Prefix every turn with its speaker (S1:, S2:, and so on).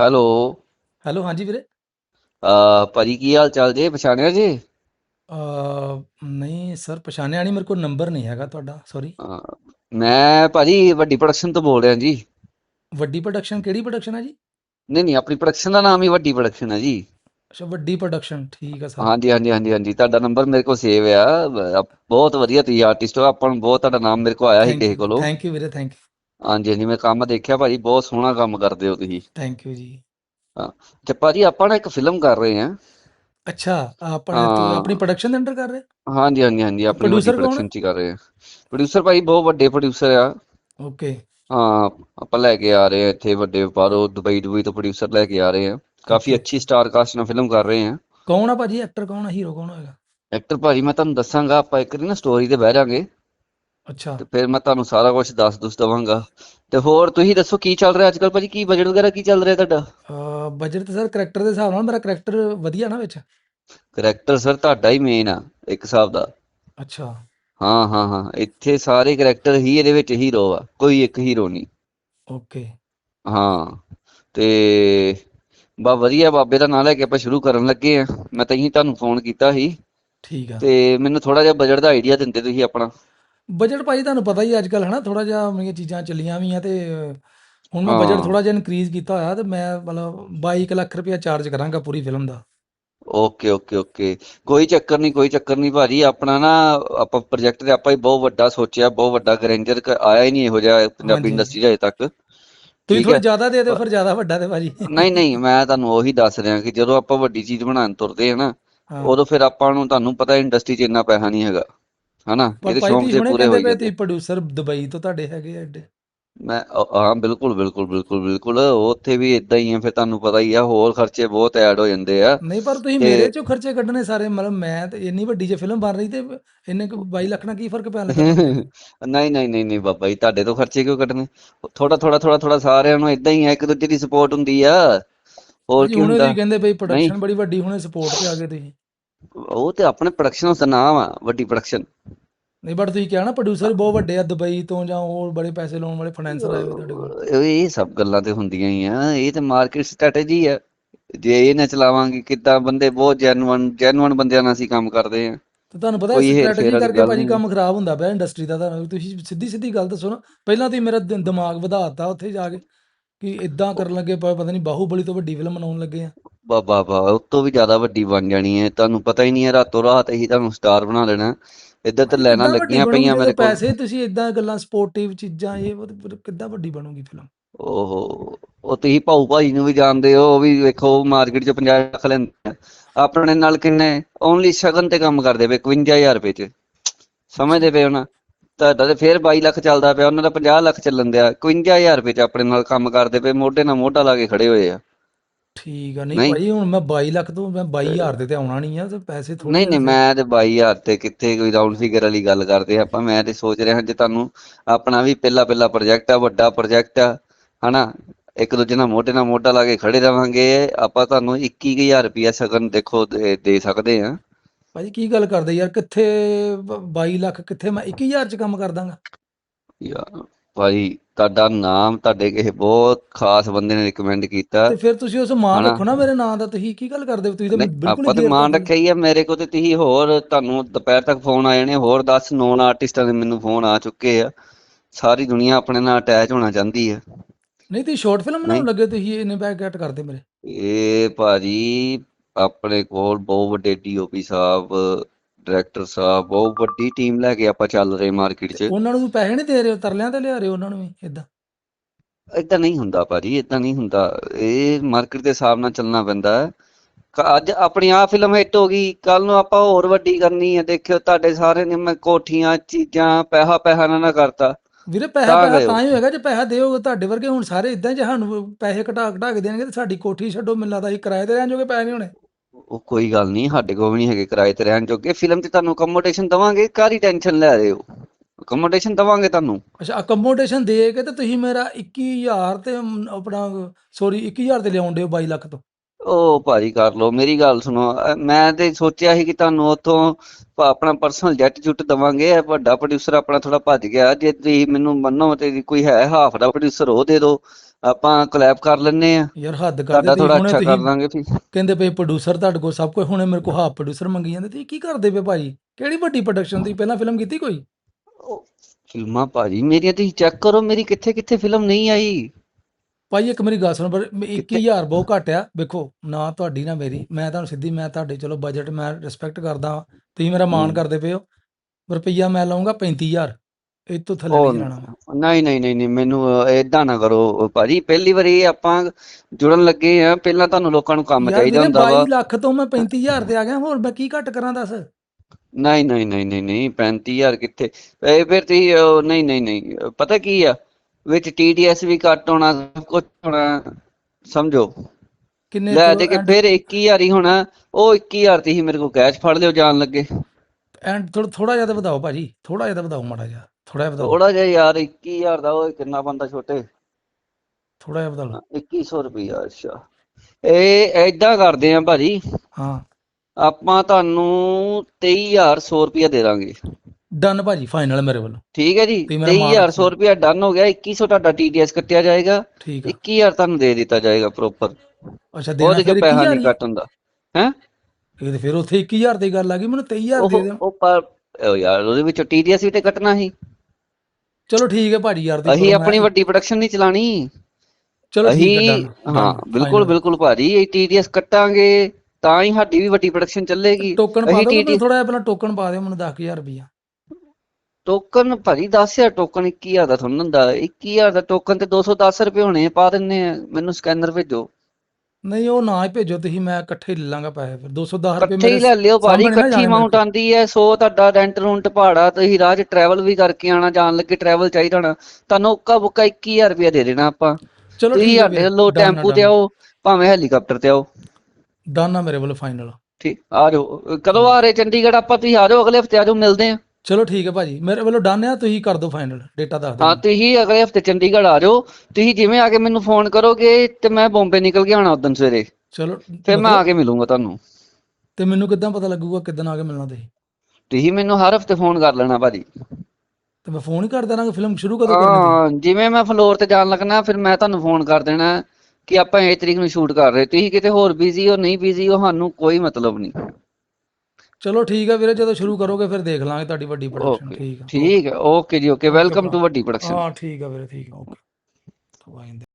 S1: Hello.
S2: Hello ਹਾਂਜੀ ਵੀਰੇ।
S1: ਆ ਭਾਜੀ ਕੀ ਹਾਲ ਚਾਲ ਜੇ? ਪਛਾਣਿਆ ਜੀ?
S2: ਅ, ਨਹੀਂ ਸਰ ਪਛਾਣਿਆ ਨਹੀਂ ਮੇਰੇ ਕੋਲ ਨੰਬਰ ਨਹੀਂ ਹੈਗਾ ਤੁਹਾਡਾ ਸੌਰੀ
S1: ਅਹ, ਮੈਂ ਭਾਜੀ ਵੱਡੀ ਪ੍ਰੋਡਕਸ਼ਨ ਤੋਂ ਬੋਲ ਰਿਹਾ ਜੀ।
S2: ਵੱਡੀ ਪ੍ਰੋਡਕਸ਼ਨ ਕਿਹੜੀ ਪ੍ਰੋਡਕਸ਼ਨ ਹੈ ਜੀ?
S1: ਨਹੀਂ ਨਹੀਂ ਆਪਣੀ ਪ੍ਰੋਡਕਸ਼ਨ ਦਾ ਨਾਮ ਹੀ ਵੱਡੀ ਪ੍ਰੋਡਕਸ਼ਨ ਹੈ ਜੀ।
S2: ਅੱਛਾ ਵੱਡੀ ਪ੍ਰੋਡਕਸ਼ਨ ਠੀਕ ਹੈ ਸਰ।
S1: ਹਾਂਜੀ ਹਾਂਜੀ ਹਾਂਜੀ ਹਾਂਜੀ ਤੁਹਾਡਾ ਨੰਬਰ ਮੇਰੇ ਕੋਲ ਸੇਵ ਆ। ਬ- ਬਹੁਤ ਵਧੀਆ ਤੁਸੀਂ ਆਰਟਿਸਟ ਹੋ ਆਪਾਂ ਨੂੰ ਬਹੁਤ ਤੁਹਾਡਾ ਨਾਮ ਮੇਰੇ ਕੋਲ ਆਇਆ ਸੀ
S2: ਥੈਂਕ
S1: ਕਿਸੇ
S2: ਯੂ
S1: ਕੋਲੋਂ।
S2: ਥੈਂਕ ਯੂ ਵੀਰੇ ਥੈਂਕ ਯੂ
S1: ਹਾਂਜੀ ਹਾਂਜੀ ਮੈਂ ਕੰਮ ਦੇਖਿਆ ਭਾਜੀ ਬਹੁਤ ਸੋਹਣਾ ਕੰਮ ਕਰਦੇ ਹੋ ਤੁਸੀਂ।
S2: ਥੈਂਕ ਯੂ ਜੀ।
S1: ਤੇ ਭਾਜੀ ਆਪਾਂ ਨਾ ਇੱਕ ਫਿਲਮ ਕਰ ਰਹੇ ਹਾਂ।
S2: ਅੱਛਾ
S1: ਹਾਂ।
S2: ਤੁਸੀਂ ਆਪਣੀ ਪ੍ਰੋਡਕਸ਼ਨ ਦੇ ਅੰਡਰ ਕਰ ਰਹੇ?
S1: ਹਾਂਜੀ ਹਾਂਜੀ ਹਾਂਜੀ ਆਪਣੀ ਵੱਡੀ
S2: Producer ਕੌਣ ਹੈ?
S1: ਪ੍ਰੋਡਕਸ਼ਨ ਚ ਹੀ ਕਰ ਰਹੇ ਹਾਂ। ਪ੍ਰੋਡਿਊਸਰ ਭਾਈ ਬਹੁਤ ਵੱਡੇ ਪ੍ਰੋਡਿਊਸਰ ਆ।
S2: ਓਕੇ
S1: ਹਾਂ ਆਪਾਂ ਲੈ ਕੇ ਆ ਰਹੇ ਹਾਂ ਇੱਥੇ ਵੱਡੇ ਬਾਹਰੋਂ ਦੁਬਈ ਦੁਬਈ ਤੋਂ ਪ੍ਰੋਡਿਊਸਰ ਲੈ ਕੇ ਆ ਰਹੇ ਹਾਂ। ਕਾਫੀ. ਅੱਛੀ ਸਟਾਰ ਕਾਸਟ ਨਾਲ ਫਿਲਮ ਕਰ ਰਹੇ ਹਾਂ।
S2: ਕੌਣ ਆ ਭਾਜੀ? ਐਕਟਰ ਕੌਣ ਆ? ਹੀਰੋ ਕੌਣ ਹੋਏਗਾ?
S1: ਐਕਟਰ ਭਾਜੀ ਮੈਂ ਤੁਹਾਨੂੰ ਦੱਸਾਂਗਾ ਆਪਾਂ ਇੱਕ ਦਿਨ ਨਾ ਸਟੋਰੀ ਤੇ ਬਹਿ ਜਾਾਂਗੇ
S2: ਅੱਛਾ।
S1: ਤੇ ਫਿਰ ਮੈਂ ਤੁਹਾਨੂੰ ਸਾਰਾ ਕੁਝ ਦੱਸ ਦੁਸ ਦਵਾਂਗਾ। ਤੇ ਹੋਰ ਤੁਸੀਂ ਦੱਸੋ ਕੀ ਚੱਲ ਰਿਹਾ ਅੱਜ ਕੱਲ ਭਾਜੀ? ਕੀ ਬਜਟ ਵਗੈਰਾ ਕੀ ਚੱਲ ਰਿਹਾ ਤੁਹਾਡਾ?
S2: ਬਜਟ ਤੇ ਸਰ ਕਰੈਕਟਰ ਦੇ ਹਿਸਾਬ ਨਾਲ ਮੇਰਾ ਕਰੈਕਟਰ ਵਧੀਆ ਨਾ ਵਿੱਚ?
S1: ਕਰੈਕਟਰ ਸਰ ਤੁਹਾਡਾ ਹੀ ਮੇਨ ਆ ਇੱਕ ਹਿਸਾਬ ਦਾ।
S2: ਅੱਛਾ।
S1: ਹਾਂ ਹਾਂ ਹਾਂ ਇੱਥੇ ਸਾਰੇ ਕਰੈਕਟਰ ਹੀ ਇਹਦੇ ਵਿੱਚ ਹੀਰੋ ਆ ਕੋਈ ਇੱਕ ਹੀਰੋ ਨਹੀਂ।
S2: ਓਕੇ
S1: ਹਾਂ ਤੇ ਬਾ ਵਧੀਆ ਬਾਬੇ ਦਾ ਨਾਂ ਲੈ ਕੇ ਆਪਾਂ ਸ਼ੁਰੂ ਕਰਨ ਲੱਗੇ ਆ। ਮੈਂ ਤਾਂ ਹੀ ਤੁਹਾਨੂੰ ਫੋਨ ਕੀਤਾ ਸੀ।
S2: ਠੀਕ ਆ।
S1: ਤੇ ਮੈਨੂੰ ਥੋੜਾ ਜਿਹਾ ਬਜਟ ਦਾ ਆਈਡੀਆ ਦਿੰਦੇ ਤੁਸੀਂ ਆਪਣਾ।
S2: ਬਜਟ ਭਾਈ ਤੁਹਾਨੂੰ ਪਤਾ ਹੀ ਅੱਜ ਕੱਲ ਹਨਾ ਥੋੜਾ ਜਿਹਾ ਮੇਰੀਆਂ ਚੀਜ਼ਾਂ ਚੱਲੀਆਂ ਵੀ ਆ ਤੇ ਹੁਣ ਮੈਂ ਬਜਟ
S1: ਹਾਂ।
S2: ਥੋੜਾ ਜਿਹਾ ਇਨਕਰੀਜ਼ ਕੀਤਾ ਹੋਇਆ ਤੇ ਮੈਂ ਮਤਲਬ 22 ਲੱਖ ਰੁਪਇਆ ਚਾਰਜ ਕਰਾਂਗਾ ਪੂਰੀ ਫਿਲਮ ਦਾ
S1: ਓਕੇ ਓਕੇ ਓਕੇ ਕੋਈ ਚੱਕਰ ਨਹੀਂ ਕੋਈ ਚੱਕਰ ਨਹੀਂ ਭਾਜੀ ਆਪਣਾ ਨਾ ਆਪਾਂ ਪ੍ਰੋਜੈਕਟ ਤੇ ਆਪਾਂ ਹੀ ਬਹੁਤ ਵੱਡਾ ਸੋਚਿਆ ਬਹੁਤ ਵੱਡਾ ਗਰੈਂਜਰ ਆਇਆ ਹੀ ਨਹੀਂ ਇਹੋ ਜਿਹਾ ਪੰਜਾਬੀ
S2: ਹਾਂਜੀ।
S1: ਇੰਡਸਟਰੀ ਅਜੇ ਤੱਕ
S2: ਤੁਸੀਂ ਥੋੜਾ
S1: ਹੈ।
S2: ਜ਼ਿਆਦਾ ਦੇ ਦਿਓ ਫਿਰ ਜ਼ਿਆਦਾ ਵੱਡਾ ਤੇ ਭਾਜੀ
S1: ਨਹੀਂ ਨਹੀਂ ਮੈਂ ਤੁਹਾਨੂੰ ਉਹੀ ਦੱਸ ਰਿਹਾ ਕਿ ਜਦੋਂ ਆਪਾਂ ਵੱਡੀ ਚੀਜ਼ ਬਣਾਉਣ ਤੁਰਦੇ ਆ ਨਾ
S2: ਹਾਂ
S1: ਉਦੋਂ ਫਿਰ ਆਪਾਂ ਨੂੰ ਤੁਹਾਨੂੰ ਪਤਾ ਇੰਡਸਟਰੀ 'ਚ ਇੰਨਾ ਪੈਸਾ ਨਹੀਂ ਹੈਗਾ ਹਨਾ? ਇਹਦੇ ਸ਼ੌਂਕ ਦੇ ਪੂਰੇ ਜਾਂਦੇ
S2: ਤੁਸੀਂ ਪ੍ਰੋਡਿਊਸਰ ਦੁਬਈ ਤੋਂ ਤੁਹਾਡੇ ਹੈਗੇ ਐਡੇ।
S1: ਮੈਂ ਹਾਂ ਬਿਲਕੁਲ ਬਿਲਕੁਲ ਬਿਲਕੁਲ ਬਿਲਕੁਲ। ਉੱਥੇ ਵੀ ਇਦਾਂ ਹੀ ਆ ਫਿਰ ਤੁਹਾਨੂੰ ਪਤਾ ਹੀ ਆ ਹੋਰ ਖਰਚੇ ਬਹੁਤ ਐਡ ਹੋ ਜਾਂਦੇ ਆ।
S2: ਨਹੀਂ ਪਰ ਤੁਸੀਂ
S1: ਤੇ-
S2: ਮੇਰੇ ਚੋਂ ਖਰਚੇ ਕੱਢਣੇ ਸਾਰੇ ਮਤਲਬ ਮੈਂ ਤੇ ਇੰਨੀ ਵੱਡੀ ਜੇ ਫਿਲਮ ਬਣ ਰਹੀ ਤੇ ਇੰਨੇ ਕੁ 22 ਲੱਖ ਨਾਲ ਕੀ ਫ਼ਰਕ ਪੈਣ ਲੱਗਾ
S1: ਨਹੀਂ ਨਹੀਂ ਨਹੀਂ ਨਹੀਂ ਬਾਬਾ ਜੀ ਤੁਹਾਡੇ ਤੋਂ ਖਰਚੇ ਕਿਉਂ ਕੱਢਣੇ? ਥੋੜਾ ਥੋੜਾ ਥੋੜਾ ਥੋੜਾ ਸਾਰਿਆਂ ਨੂੰ ਇਦਾਂ ਹੀ ਆ ਇੱਕ ਦੂਜੇ ਦੀ ਸਪੋਰਟ ਹੁੰਦੀ ਆ। ਹੋਰ ਕੀ ਹੁੰਦਾ?
S2: ਕਹਿੰਦੇ ਬਈ ਪ੍ਰੋਡਕਸ਼ਨ ਬੜੀ ਵੱਡੀ ਹੁਣੇ ਸਪੋਰਟ ਤੇ ਆ ਗਏ ਤੁਸੀਂ।
S1: ਉਹ ਤੇ ਆਪਣੇ ਪ੍ਰੋਡਕਸ਼ਨ ਦਾ ਨਾਮ ਆ ਵੱਡੀ ਪ੍ਰੋਡਕਸ਼ਨ
S2: ਨਹੀਂ ਬਟ ਤੁਸੀਂ ਕਿਹਾ ਨਾ ਪ੍ਰੋਡਿਊਸਰ ਬਹੁਤ ਵੱਡੇ ਆ ਦੁਬਈ ਤੋਂ ਜਾਂ ਹੋਰ ਬੜੇ ਪੈਸੇ ਲਾਉਣ ਵਾਲੇ ਫਾਈਨੈਂਸਰ ਆਏ ਤੁਹਾਡੇ ਕੋਲ।
S1: ਇਹ ਸਭ ਗੱਲਾਂ ਤੇ ਹੁੰਦੀਆਂ ਹੀ ਆ। ਇਹ ਤੇ ਮਾਰਕੀਟ ਸਟ੍ਰੈਟਜੀ ਆ। ਜੇ ਇਹ ਨਾ ਚਲਾਵਾਂਗੇ ਕਿੱਦਾਂ ਬੰਦੇ ਬਹੁਤ ਜੈਨੂਅਨ ਜੈਨੂਅਨ ਬੰਦਿਆਂ ਨਾਲ ਅਸੀਂ ਕੰਮ ਕਰਦੇ ਆ।
S2: ਤੇ ਤੁਹਾਨੂੰ ਪਤਾ
S1: ਹੇਰ
S2: ਸਟ੍ਰੈਟਜੀ ਕਰਕੇ ਭਾਜੀ। ਕੰਮ ਖਰਾਬ ਹੁੰਦਾ ਪਿਆ ਇੰਡਸਟਰੀ ਦਾ ਤਾਂ ਤੁਸੀਂ ਸਿੱਧੀ ਸਿੱਧੀ ਗੱਲ ਦੱਸੋ ਨਾ। ਪਹਿਲਾਂ ਤੁਸੀਂ ਮੇਰਾ ਦਿਮਾਗ ਵਧਾਤਾ ਉੱਥੇ ਜਾ ਕੇ ਕਿ ਇਦਾਂ ਕਰਨ ਲੱਗੇ ਪਤਾ ਨਹੀਂ ਬਾਹੂਬਲੀ ਤੋਂ ਵੱਡੀ ਫਿਲਮ ਬਣਾਉਣ ਲੱਗੇ ਆ।
S1: ਬਾਬਾ ਬਾ ਉਸ ਤੋਂ ਵੀ ਜ਼ਿਆਦਾ ਵੱਡੀ ਬਣ ਜਾਣੀ ਹੈ। ਤੁਹਾਨੂੰ ਪਤਾ ਹੀ ਨਹੀਂ ਹੈ ਰਾਤੋਂ ਰਾਤ ਹੀ ਤੁਹਾਨੂੰ ਸਟਾਰ ਬਣਾ ਦੇਣਾ ਇੱਧਰ ਤੇ ਲੈਣਾ ਲੱਗੀਆਂ ਪਈਆਂ ਮੇਰੇ ਕੋਲ।
S2: ਪੈਸੇ ਤੁਸੀਂ ਇਦਾਂ ਗੱਲਾਂ ਸਪੋਰਟਿਵ ਚੀਜ਼ਾਂ ਇਹ ਕਿੱਦਾਂ ਵੱਡੀ ਬਣੂਗੀ ਫਿਲਮ
S1: ਓਹੋ ਉਹ ਤੁਸੀਂ ਭਾਊ ਭਾਈ ਨੂੰ ਵੀ ਜਾਣਦੇ ਹੋ ਉਹ ਵੀ ਵੇਖੋ ਮਾਰਕੀਟ 'ਚ 50 ਲੱਖ ਲੈਂਦੇ ਆ। ਆਪਣੇ ਨਾਲ ਕਿੰਨੇ ਓਨਲੀ ਸ਼ਗਨ ਤੇ ਕੰਮ ਕਰਦੇ ਪਏ 51000 ਰੁਪਏ 'ਚ। ਸਮਝਦੇ ਪਏ ਹੋ ਨਾ? ਤੁਹਾਡਾ ਤੇ ਫੇਰ 22 ਲੱਖ ਚੱਲਦਾ ਪਿਆ ਉਹਨਾਂ ਦਾ 50 ਲੱਖ ਚੱਲਣ ਦਿਆ। 51000 ਰੁਪਏ 'ਚ ਆਪਣੇ ਨਾਲ ਕੰਮ ਕਰਦੇ ਪਏ ਮੋਢੇ ਨਾਲ ਮੋਢਾ ਲਾ ਕੇ ਖੜੇ ਹੋਏ ਆ।
S2: ਠੀਕ ਆ ਨਹੀਂ
S1: ਨਹੀਂ।
S2: ਭਾਈ ਹੁਣ ਮੈਂ 22 ਲੱਖ ਤੋਂ ਮੈਂ 22000 ਦੇ ਤੇ ਆਉਣਾ ਨਹੀਂ ਆ ਤੇ ਪੈਸੇ ਥੋੜੇ
S1: ਨਹੀਂ ਨਹੀਂ ਮੈਂ ਤੇ 22000 ਤੇ ਕਿੱਥੇ ਕੋਈ ਰਾਉਂਡ ਫਿਗਰ ਵਾਲੀ ਗੱਲ ਕਰਦੇ ਆਪਾਂ ਮੈਂ ਤੇ ਸੋਚ ਰਿਹਾ ਜੇ ਤੁਹਾਨੂੰ ਆਪਣਾ ਵੀ ਪਹਿਲਾ ਪਹਿਲਾ ਪ੍ਰੋਜੈਕਟ ਆ ਵੱਡਾ ਪ੍ਰੋਜੈਕਟ ਆ ਹਨਾ ਇੱਕ ਦੂਜੇ ਨਾਲ ਮੋਢੇ ਨਾਲ ਮੋਢਾ ਲਾ ਕੇ ਖੜੇ ਰਵਾਂਗੇ ਆਪਾਂ ਤੁਹਾਨੂੰ 21000 ਰੁਪਇਆ ਸ਼ਗਨ ਦੇਖੋ ਦੇ ਦੇ ਸਕਦੇ ਆ।
S2: ਭਾਜੀ ਕੀ ਗੱਲ ਕਰਦੇ ਯਾਰ ਕਿੱਥੇ ਬ- 22 ਲੱਖ ਕਿੱਥੇ ਮੈਂ 21000 ਚ ਕੰਮ ਕਰ ਦਾਂਗਾ
S1: ਯਾਰ ਭਾਈ ਤੁਹਾਡਾ ਨਾਮ ਤੁਹਾਡੇ ਕਿਸੇ ਬਹੁਤ ਖਾਸ ਬੰਦੇ ਨੇ ਰਿਕਮੈਂਡ ਕੀਤਾ।
S2: ਤੇ ਫਿਰ ਤੁਸੀਂ ਉਸ ਮਾਨ। ਰੱਖੋ ਨਾ ਮੇਰੇ ਨਾਂ ਦਾ ਤੁਸੀਂ ਕੀ ਗੱਲ ਕਰਦੇ ਹੋ? ਤੁਸੀਂ ਤਾਂ ਬਿਲਕੁਲ
S1: ਆਪਾਂ ਤੇ ਮਾਨ ਰੱਖਿਆ ਹੀ। ਆ ਮੇਰੇ ਕੋਲ ਤੇ ਤੁਸੀਂ ਹੋਰ ਤੁਹਾਨੂੰ ਦੁਪਹਿਰ ਤੱਕ ਫੋਨ ਆ ਜਾਣੇ ਹੋਰ 10 ਨੌਨ ਆਰਟਿਸਟਾਂ ਦੇ ਮੈਨੂੰ ਫੋਨ ਆ ਚੁੱਕੇ ਆ। ਸਾਰੀ ਦੁਨੀਆ ਆਪਣੇ ਨਾਲ ਅਟੈਚ ਹੋਣਾ ਚਾਹੁੰਦੀ ਆ।
S2: ਨਹੀਂ ਤੁਸੀਂ ਸ਼ਾਰਟ ਫਿਲਮ ਬਣਾਉਣ। ਲੱਗੇ ਤੁਸੀਂ ਇਹਨੇ ਬੈਕ ਗੈਟ ਕਰਦੇ ਮੇਰੇ।
S1: ਇਹ ਭਾਜੀ ਆਪਣੇ ਕੋਲ ਬਹੁਤ ਵੱਡੇ ਡੀਓਪੀ ਸਾਹਿਬ ਡਾਇਰੈਕਟਰ ਸਾਹਿਬ ਬਹੁਤ ਵੱਡੀ ਟੀਮ ਲੈ ਕੇ ਆਪਾਂ ਚੱਲ ਰਹੇ ਮਾਰਕੀਟ 'ਚ।
S2: ਉਹਨਾਂ ਨੂੰ ਪੈਸੇ ਨਹੀਂ ਦੇ ਰਹੇ ਹੋ ਤਰਲਿਆਂ ਤੇ ਲਿਆ ਰਹੇ ਹੋ ਉਹਨਾਂ ਨੂੰ ਵੀ ਇਦਾਂ
S1: ਇਦਾਂ ਨਹੀਂ ਹੁੰਦਾ ਭਾਜੀ ਇਦਾਂ ਨਹੀਂ ਹੁੰਦਾ। ਇਹ ਮਾਰਕੀਟ ਦੇ ਹਿਸਾਬ ਨਾਲ ਚੱਲਣਾ ਪੈਂਦਾ ਹੈ। ਅੱਜ ਆਪਣੀ ਆ ਫਿਲਮ ਹਿੱਟ ਹੋ ਗਈ ਕੱਲ ਨੂੰ ਆਪਾਂ ਹੋਰ ਵੱਡੀ ਕਰਨੀ ਹੈ। ਦੇਖਿਓ ਤੁਹਾਡੇ ਸਾਰੇ ਨੇ ਮੈਂ ਕੋਠੀਆਂ ਚੀਜ਼ਾਂ ਪੈਸਾ ਪੈਸਾ ਨਾ ਨਾ ਕਰਤਾ।
S2: ਵੀਰੇ ਪੈਸਾ ਪੈਸਾ। ਤਾਂ ਹੀ ਹੋਏਗਾ ਜੇ ਪੈਸਾ ਦਿਓਗੇ ਤੁਹਾਡੇ ਵਰਗੇ ਹੁਣ ਸਾਰੇ ਇਦਾਂ ਜੇ ਸਾਨੂੰ ਪੈਸੇ ਘਟਾ ਘਟਾ ਕੇ ਦੇਣਗੇ ਤੇ ਸਾਡੀ ਕੋਠੀ ਛੱਡੋ ਮੈਨੂੰ ਲੱਗਦਾ ਅਸੀਂ ਕਿਰਾਏ ਤੇ ਰਹਿਣ ਜੋਗੇ ਪੈਸੇ ਨਹੀਂ ਹੋਣੇ।
S1: ਉਹ ਕੋਈ ਗੱਲ ਨਹੀਂ ਸਾਡੇ ਕੋਲ ਵੀ ਨਹੀਂ ਹੈਗੇ ਕਿਰਾਏ ਤੇ ਰਹਿਣ ਜੋਗੇ। ਫਿਲਮ 'ਚ ਤੁਹਾਨੂੰ ਅਕਮੋਡੇਸ਼ਨ ਦਵਾਂਗੇ ਕਾਹਦੀ ਟੈਨਸ਼ਨ ਲੈ ਰਹੇ ਹੋ? ਅਕਮੋਡੇਸ਼ਨ ਦਵਾਂਗੇ ਤੁਹਾਨੂੰ।
S2: ਅੱਛਾ ਅਕਮੋਡੇਸ਼ਨ ਦੇ ਕੇ ਤੇ ਤੁਸੀਂ ਮੇਰਾ 21000 ਤੇ ਆਪਣਾ ਸੋਰੀ 21000 ਤੇ ਲਿਆਉਂਦੇ ਹੋ 22 ਲੱਖ ਤੋਂ।
S1: ਉਹ ਭਾਜੀ ਕਰ ਲਓ ਮੇਰੀ ਗੱਲ ਸੁਣੋ। ਮੈਂ ਤੇ ਸੋਚਿਆ ਸੀ ਕਿ ਤੁਹਾਨੂੰ ਉੱਥੋਂ ਆਪਣਾ ਪਰਸਨਲ ਜੈਟ ਜੁੱਟ ਦਵਾਂਗੇ। ਇਹ ਵੱਡਾ ਪ੍ਰੋਡਿਊਸਰ ਆਪਣਾ ਥੋੜਾ ਭੱਜ ਗਿਆ। ਜੇ ਤੁਸੀਂ ਮੈਨੂੰ ਮੰਨੋ ਤੇ ਕੋਈ ਹੈ ਹਾਫ ਦਾ ਪ੍ਰੋਡਿਊਸਰ ਉਹ ਦੇ ਦਿਓ। ਆਪਾਂ ਕੋਲੈਬ ਕਰ ਲੈਨੇ ਆ
S2: ਯਾਰ ਹੱਦ ਕਰਦੇ
S1: ਤੁਹਾਡਾ
S2: ਤੁਸੀਂ
S1: ਥੋੜਾ ਅੱਛਾ ਕਰ ਦਾਂਗੇ ਫਿਰ
S2: ਕਹਿੰਦੇ ਪਏ ਪ੍ਰੋਡਿਊਸਰ ਤੁਹਾਡੇ ਕੋਲ ਸਭ ਕੁਝ ਹੁਣੇ ਮੇਰੇ ਕੋਲ ਹਾਫ ਪ੍ਰੋਡਿਊਸਰ ਮੰਗੀ ਜਾਂਦੇ ਤੁਸੀਂ ਕੀ ਕਰਦੇ ਪਏ ਭਾਜੀ? ਕਿਹੜੀ ਵੱਡੀ ਪ੍ਰੋਡਕਸ਼ਨ ਦੀ ਪਹਿਲਾਂ ਫਿਲਮ ਕੀਤੀ ਕੋਈ?
S1: ਫਿਲਮਾਂ ਭਾਜੀ ਮੇਰੀਆਂ ਤੁਸੀਂ ਚੈੱਕ ਕਰੋ ਮੇਰੀ ਕਿੱਥੇ ਕਿੱਥੇ ਫਿਲਮ ਨਹੀਂ ਆਈ।
S2: ਭਾਈ ਇੱਕ ਮੇਰੀ ਗੱਲ ਸੁਣੋ ਪਰ ਮੈਂ
S1: ਕਿੱਥੇ?
S2: 21000 ਬਹੁਤ ਘੱਟ ਆ। ਵੇਖੋ ਨਾ ਤੁਹਾਡੀ ਨਾ ਮੇਰੀ। ਮੈਂ ਤੁਹਾਨੂੰ ਸਿੱਧੀ ਮੈਂ ਤੁਹਾਡੇ ਚਲੋ ਬਜਟ ਮੈਂ ਰਿਸਪੈਕਟ ਕਰਦਾ ਤੁਸੀਂ ਮੇਰਾ ਮਾਣ ਕਰਦੇ ਪਏ ਹੋ। ਰੁਪਈਆ ਮੈਂ ਲਾਉਂਗਾ 35000 ਇਹ ਤੋਂ ਥੱਲੇ ਨਹੀਂ ਜਾਣਾ
S1: ਨਹੀਂ ਨਹੀਂ ਨਹੀਂ ਨਹੀਂ ਮੈਨੂੰ ਇਦਾਂ ਨਾ ਕਰੋ ਭਾਜੀ। ਪਹਿਲੀ ਵਾਰੀ ਆਪਾਂ ਜੁੜਨ ਲੱਗੇ ਆ। ਪਹਿਲਾਂ ਤੁਹਾਨੂੰ ਲੋਕਾਂ ਨੂੰ ਕੰਮ ਚਾਹੀਦਾ ਹੁੰਦਾ ਵਾ।
S2: 22 ਲੱਖ ਤੋਂ ਮੈਂ 35000 ਤੇ ਆ ਗਿਆ। ਹੋਰ ਮੈਂ ਕੀ ਘੱਟ ਕਰਾਂ ਦੱਸ?
S1: ਨਹੀਂ ਨਹੀਂ ਨਹੀਂ ਨਹੀਂ ਨਹੀਂ 35000 ਕਿੱਥੇ? ਇਹ ਫਿਰ ਤੁਸੀਂ ਨਹੀਂ ਨਹੀਂ ਨਹੀਂ ਪਤਾ ਕੀ ਆ? ਵਿੱਚ TDS ਵੀ ਕੱਟ ਹੋਣਾ ਸਭ ਕੁਝ ਹੋਣਾ ਸਮਝੋ।
S2: ਕਿੰਨੇ
S1: ਲੈ ਦੇ ਕੇ ਫਿਰ 21000 ਹੀ ਹੋਣਾ ਉਹ 21000 ਤੇ ਹੀ ਮੇਰੇ ਕੋਲ ਕੈਸ਼ ਫੜ ਲਿਓ ਜਾਣ ਲੱਗੇ।
S2: ਐਂਡ ਥੋੜਾ ਥੋੜਾ ਤਾਂ ਵਧਾਓ ਭਾਜੀ। ਥੋੜਾ ਤਾਂ ਵਧਾਓ ਮਾੜਾ ਜਿਹਾ। ਥੋੜਾ ਜਿਹਾ
S1: ਥੋੜਾ ਜਿਹਾ ਯਾਰ 21000 ਦਾ ਉਹ ਕਿੰਨਾ ਬੰਦਾ ਛੋਟੇ?
S2: ਥੋੜਾ ਜਿਹਾ ਵਧਾ ਲਓ
S1: 2100 ਰੁਪਇਆ ਅੱਛਾ। ਇਹ ਐਦਾਂ ਕਰਦੇ ਆ ਭਾਜੀ।
S2: ਹਾਂ।
S1: ਆਪਾਂ ਤੁਹਾਨੂੰ 23100 ਰੁਪਇਆ ਦੇ ਦਾਂਗੇ।
S2: ਡਨ ਭਾਜੀ ਫਾਈਨਲ ਮੇਰੇ ਵੱਲੋਂ।
S1: ਠੀਕ ਹੈ ਜੀ
S2: ਤੁਸੀਂ ਮੇਰਾ ਮਾਣ
S1: 23100 ਰੁਪਇਆ ਡਨ ਹੋ ਗਿਆ 2100 ਤੁਹਾਡਾ TDS ਕੱਟਿਆ ਜਾਏਗਾ।
S2: ਠੀਕ ਆ।
S1: 21000 ਤੁਹਾਨੂੰ ਦੇ ਦਿੱਤਾ ਜਾਏਗਾ ਪ੍ਰੋਪਰ
S2: ਅੱਛਾ ਦੇਣਾ
S1: ਉਹਦੇ ਚ ਪੈਸਾ
S2: 21000
S1: ਨਹੀਂ
S2: ਹੀ
S1: ਕੱਟ ਹੁੰਦਾ ਹੈ?
S2: ਇਹ ਤੇ ਫਿਰ ਉੱਥੇ 21000 ਦੀ ਗੱਲ ਆ ਗਈ ਮੈਨੂੰ 23000
S1: ਉਹ
S2: ਦੇ ਦੇਣ
S1: ਉਹ ਪਰ ਉਹ ਯਾਰ ਉਹਦੇ ਵਿੱਚੋਂ TDS ਵੀ ਤੇ ਕੱਟਣਾ ਸੀ।
S2: ਚਲੋ ਠੀਕ ਹੈ ਭਾਜੀ ਯਾਰ ਦੀ
S1: ਅਸੀਂ ਆਪਣੀ ਵੱਡੀ ਪ੍ਰੋਡਕਸ਼ਨ ਨਹੀਂ ਚਲਾਣੀ।
S2: ਚਲੋ ਠੀਕ ਹੈ
S1: ਅਸੀਂ ਹਾਂ ਬਿਲਕੁਲ ਬਿਲਕੁਲ ਭਾਜੀ ਇਹ TDS ਕੱਟਾਂਗੇ ਤਾਂ ਹੀ ਸਾਡੀ ਵੀ ਵੱਡੀ ਪ੍ਰੋਡਕਸ਼ਨ ਚੱਲੇਗੀ।
S2: ਟੋਕਨ ਪਾ ਦਿਓ ਥੋੜਾ ਜਿਹਾ ਪਹਿਲਾਂ ਟੋਕਨ ਪਾ ਦਿਓ ਮੈਨੂੰ 10000 ਰੁਪਇਆ
S1: ਟੋਕਨ ਭਾਜੀ 10000 ਟੋਕਨ 21000 ਦਾ ਤੁਹਾਨੂੰ ਹੁੰਦਾ। 21000 ਦਾ ਟੋਕਨ ਤੇ 210 ਰੁਪਏ ਹੋਣੇ ਪਾ ਦਿੰਨੇ ਆ ਮੈਨੂੰ ਸਕੈਨਰ ਭੇਜੋ।
S2: ਨਹੀਂ ਉਹ ਨਾ ਹੀ ਭੇਜੋ ਤੁਸੀਂ ਮੈਂ ਇਕੱਠੇ ਹੀ ਲੈ ਲਾਂਗਾ ਪੈਸੇ ਫਿਰ। 210 ਰੁਪਏ
S1: ਇਕੱਠੇ ਹੀ ਲੈ ਲਿਓ ਭਾਜੀ
S2: ਸਾਹਮਣੇ ਨਾ
S1: ਇਕੱਠੀ
S2: ਜਾਣੇ ਮੇਰੇ
S1: ਅਮਾਉਂਟ
S2: ਕੋਲ
S1: ਆਂਦੀ ਹੈ ਸੋ ਤੁਹਾਡਾ ਰੈਂਟ ਰੂੰਟ ਭਾੜਾ ਤੁਸੀਂ ਰਾਹ 'ਚ ਟਰੈਵਲ ਵੀ ਕਰਕੇ ਆਣਾ ਜਾਣ ਲੱਗੇ ਟਰੈਵਲ ਚਾਹੀਦਾ ਹੋਣਾ ਤੁਹਾਨੂੰ ਉੱਕਾ ਬੁੱਕਾ 21000 ਰੁਪਏ ਦੇ ਦੇਣਾ ਆਪਾਂ।
S2: ਚਲੋ
S1: ਤੁਸੀਂ
S2: ਠੀਕ ਹੈ
S1: ਸਾਡੇ ਵੱਲੋਂ ਟੈਂਪੂ ਤੇ ਆਓ ਭਾਵੇਂ ਹੈਲੀਕਾਪਟਰ ਤੇ ਆਓ।
S2: ਡਨ ਆ ਮੇਰੇ ਵੱਲੋਂ ਫਾਈਨਲ
S1: ਠੀਕ ਆ ਜਾਓ। ਕਦੋਂ ਆ ਰਹੇ ਚੰਡੀਗੜ੍ਹ? ਆਪਾਂ ਤੁਸੀਂ ਆ ਜਾਓ ਅਗਲੇ ਹਫ਼ਤੇ ਆ ਜਾਓ ਮਿਲਦੇ ਆ
S2: ਚਲੋ ਠੀਕ ਹੈ ਭਾਜੀ ਮੇਰੇ ਵੱਲੋਂ ਡਨ ਆ ਤੁਸੀਂ ਕਰ ਦਿਓ ਫਾਈਨਲ ਡੇਟਾ ਦੱਸ ਦਿਓ
S1: ਹਾਂ ਤੁਸੀਂ ਅਗਲੇ ਹਫ਼ਤੇ ਚੰਡੀਗੜ੍ਹ ਆ ਜਾਓ ਤੁਸੀਂ ਜਿਵੇਂ ਆ ਕੇ ਮੈਨੂੰ ਫੋਨ ਕਰੋਗੇ ਤੇ ਮੈਂ ਬੰਬੇ ਨਿਕਲ ਕੇ ਆਣਾ ਉਦੋਂ ਸਵੇਰੇ।
S2: ਚਲੋ
S1: ਫਿਰ ਮੈਂ ਆ ਕੇ ਮਿਲੂੰਗਾ ਤੁਹਾਨੂੰ।
S2: ਤੇ ਮੈਨੂੰ ਕਿੱਦਾਂ ਪਤਾ ਲੱਗੂਗਾ ਕਿੱਦਣ ਆ ਕੇ ਮਿਲਣਾ ਤੁਸੀਂ?
S1: ਤੁਸੀਂ ਮੈਨੂੰ ਹਰ ਹਫ਼ਤੇ ਫੋਨ ਕਰ ਲੈਣਾ ਭਾਜੀ।
S2: ਤੇ ਮੈਂ ਫੋਨ ਹੀ ਕਰ ਦੇਣਾ ਕਿ ਫਿਲਮ ਸ਼ੁਰੂ ਕਦੋਂ ਕਰਨੀ
S1: ਹਾਂ ਜਿਵੇਂ ਮੈਂ ਫਲੋਰ ਤੇ ਜਾਣ ਲੱਗਣਾ ਫਿਰ ਮੈਂ ਤੁਹਾਨੂੰ ਫੋਨ ਕਰ ਦੇਣਾ ਕਿ ਆਪਾਂ ਇਹ ਤਰੀਕ ਨੂੰ ਸ਼ੂਟ ਕਰ ਰਹੇ ਤੁਸੀਂ ਕਿਤੇ ਹੋਰ ਬਿਜ਼ੀ ਹੋ ਨਹੀਂ ਬਿਜ਼ੀ ਹੋ ਸਾਨੂੰ ਕੋਈ ਮਤਲਬ ਨਹੀਂ।
S2: ਚਲੋ ਠੀਕ ਹੈ ਵੀਰੇ ਜਦੋਂ ਸ਼ੁਰੂ ਕਰੋਗੇ ਫਿਰ ਦੇਖ ਲਾਂਗੇ ਤੁਹਾਡੀ ਵੱਡੀ ਪ੍ਰੋਡਕਸ਼ਨ ਠੀਕ ਆ।
S1: ਠੀਕ ਹੈ ਓਕੇ ਜੀ ਓਕੇ ਵੈਲਕਮ ਟੂ ਵੱਡੀ ਪ੍ਰੋਡਕਸ਼ਨ
S2: ਹਾਂ ਠੀਕ ਆ ਵੀਰੇ ਠੀਕ ਆ ਓਕੇ